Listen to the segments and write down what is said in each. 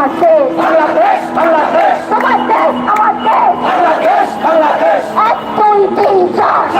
আমার দেশ বাংলাদেশ বাংলাদেশ তোমার দেশ আমার দেশ বাংলাদেশ বাংলাদেশ এক দুই তিন চার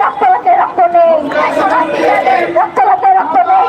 রক্ত রক্ত নেই রক্ত নেই রক্ত নেই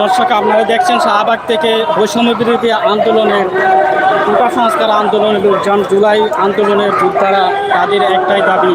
দর্শক, আপনারা দেখছেন শাহবাগ থেকে বৈষম্য বিরোধী আন্দোলনের কোটা সংস্কার আন্দোলন এবং জন জুলাই আন্দোলনের যোদ্ধারা তাদের একটাই দাবি